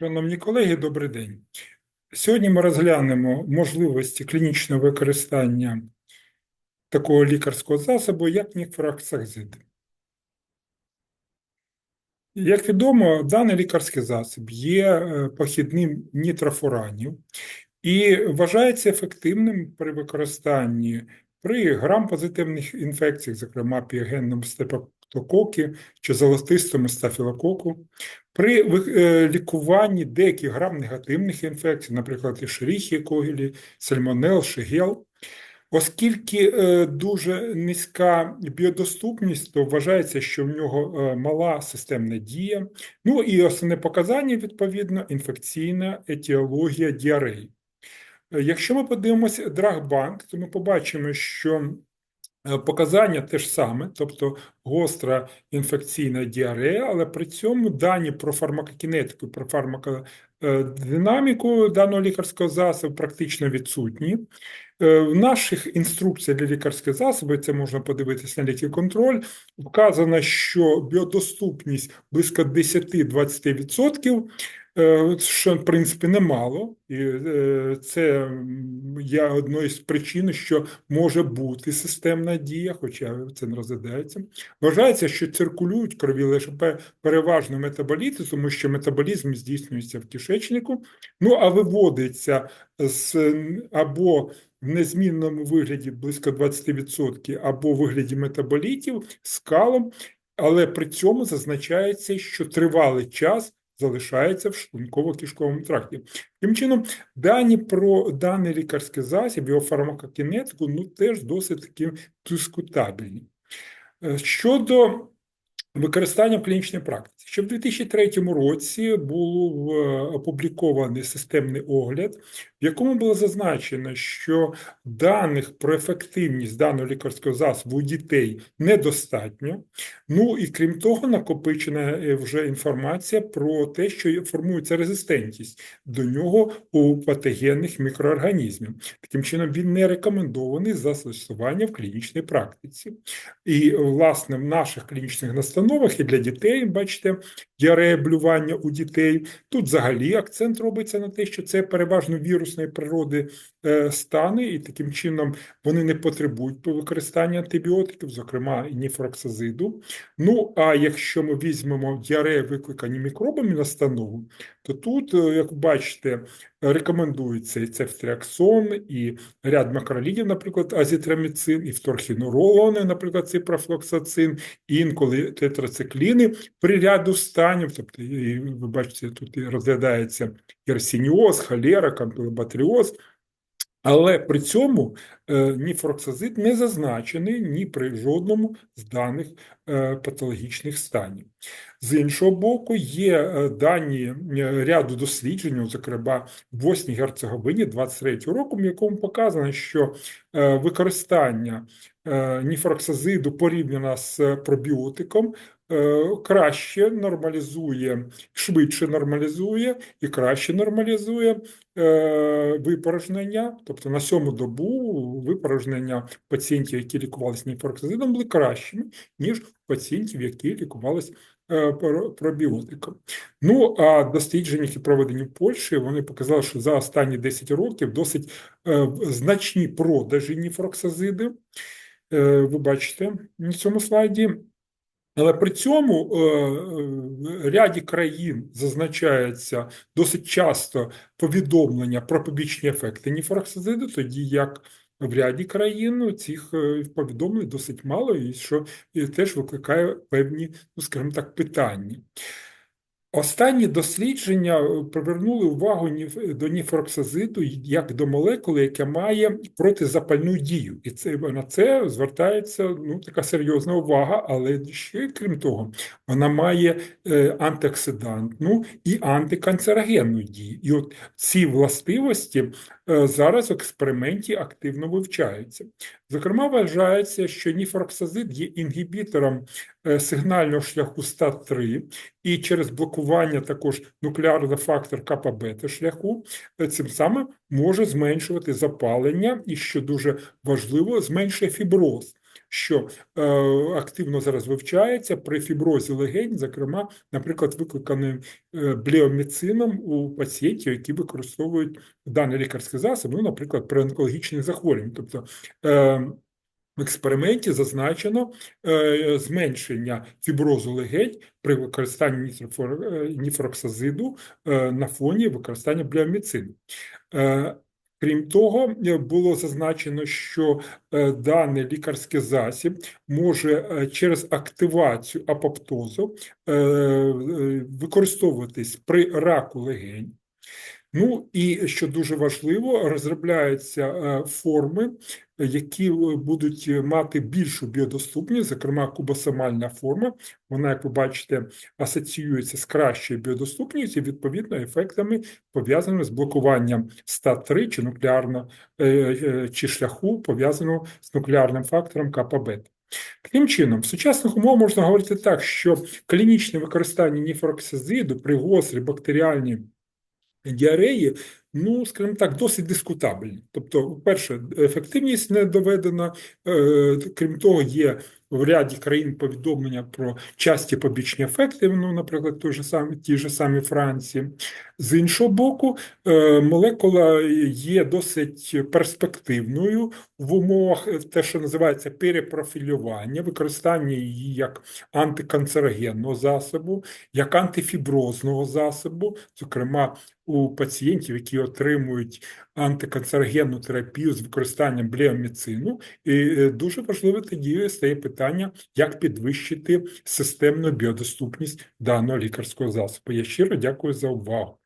Шановні колеги, добрий день. Сьогодні ми розглянемо можливості клінічного використання такого лікарського засобу, як ніфроксакзид. Як відомо, даний лікарський засіб є е, похідним нітрофуранів і вважається ефективним при використанні при грам-позитивних інфекціях, зокрема піогенному стептококі чи золотистому стафілококу, при е, лікуванні деяких грам-негативних інфекцій, наприклад, Ешеріхі когілі, сальмонел, шигел. Оскільки е, дуже низька біодоступність, то вважається, що в нього е, мала системна дія. Ну і основне показання, відповідно, інфекційна етіологія діареї. Якщо ми подивимося Драгбанк, то ми побачимо, що показання те ж саме, тобто гостра інфекційна діарея, але при цьому дані про фармакокінетику, про фармакодинаміку даного лікарського засобу практично відсутні. Е, В наших інструкціях для лікарських засобів, це можна подивитися на лікіконтроль, вказано, що біодоступність близько 10-20%, е, що, в принципі, немало. І е, це є одною з причин, що може бути системна дія, хоча це не розглядається. Вважається, що циркулюють крові лише переважно метаболіти, тому що метаболізм здійснюється в кишечнику, ну а виводиться з або в незмінному вигляді близько 20% або в вигляді метаболітів з калом, але при цьому зазначається, що тривалий час залишається в шлунково-кишковому тракті. Тим чином, дані про даний лікарський засіб, його фармакокінетику, ну теж досить таки дискутабельні. Е, Щодо використання в клінічній практиці, ще в 2003 році був е, опублікований системний огляд, в якому було зазначено, що даних про ефективність даного лікарського засобу у дітей недостатньо. Ну і крім того, накопичена е, вже інформація про те, що формується резистентність до нього у патогенних мікроорганізмів. Таким чином, він не рекомендований за застосування в клінічній практиці. І, власне, в наших клінічних настановах і для дітей, бачите, діарея блювання у дітей. Тут взагалі акцент робиться на те, що це переважно вірусної природи е, стани, і таким чином вони не потребують використання антибіотиків, зокрема ніфроксазиду. Ну, а якщо ми візьмемо діарею, викликані мікробами настанову, то тут, е, як бачите, рекомендується і цефтріаксон, і ряд макролідів, наприклад, азітраміцин, і вторхінуролони, наприклад, ципрофлоксацин, і інколи тетрацикліни при ряду станів, тобто, і ви бачите, тут і розглядається герсініоз, холера, кампілобатріоз, але при цьому е, ніфроксазид не зазначений ні при жодному з даних е, патологічних станів. З іншого боку, є е, дані ряду досліджень, зокрема в Босній Герцеговині 23 року, в якому показано, що використання ніфроксазиду порівняно з пробіотиком краще нормалізує, швидше нормалізує і краще нормалізує е, випорожнення, тобто на сьому добу випорожнення пацієнтів, які лікувалися ніфроксазидом, були кращими, ніж пацієнтів, які лікувалися е, пробіотиком. Ну, а дослідження, які проведені в Польщі, вони показали, що за останні 10 років досить е, значні продажі ніфроксазиди. Е, ви бачите на цьому слайді. Але при цьому е, е, в ряді країн зазначається досить часто повідомлення про побічні ефекти ніфроксазиду, тоді як в ряді країн цих е, повідомлень досить мало, і що теж викликає певні, ну скажімо так, питання. Останні дослідження е, привернули увагу до ніфроксазиду як до молекули, яка має протизапальну дію. І це, на це звертається ну, така серйозна увага, але ще крім того, вона має е, антиоксидантну і антиканцерогенну дію. І от ці властивості зараз в експерименті активно вивчаються. Зокрема, вважається, що ніфроксазид є інгібітором е, сигнального шляху СТАТ-3, і через блокування також нуклеарного фактор капа-бета шляху, е, цим самим може зменшувати запалення і, що дуже важливо, зменшує фіброз. Що е, активно зараз вивчається при фіброзі легень, зокрема, наприклад, викликаним е, блеоміцином у пацієнтів, які використовують даний лікарський засіб, ну, наприклад, при онкологічних захворюваннях. Тобто е, в експерименті зазначено е, зменшення фіброзу легень при використанні е, ніфроксазиду е, на фоні використання блеоміцину. Е, Крім того, е, було зазначено, що е, даний лікарський засіб може е, через активацію апоптозу використовуватись при раку легень. Ну і що дуже важливо, розробляються форми, які е, будуть мати більшу біодоступність, зокрема кубосомальна форма. Вона, як ви бачите, асоціюється з кращою біодоступністю, відповідно, ефектами пов'язаними з блокуванням стат-3 чи нуклеарно е, е, чи шляху, пов'язаного з нуклеарним фактором капа-бета. Таким чином, в сучасних умовах можна говорити так, що клінічне використання ніфроксазиду при гострій бактеріальній діареї, ну, скажімо так, досить дискутабельні. Тобто, перше, ефективність не доведена, е, крім того, є в ряді країн повідомлення про часті побічні ефекти, ну, наприклад, той же самі, ті ж самі Франції. З іншого боку, е, молекула є досить перспективною в умовах е, те, що називається перепрофілювання, використання її як антиканцерогенного засобу, як антифіброзного засобу, зокрема у пацієнтів, які отримують антиканцерогенну терапію з використанням блеоміцину. І е, дуже важливе тоді стає питання, як підвищити системну біодоступність даного лікарського засобу. Я щиро дякую за увагу.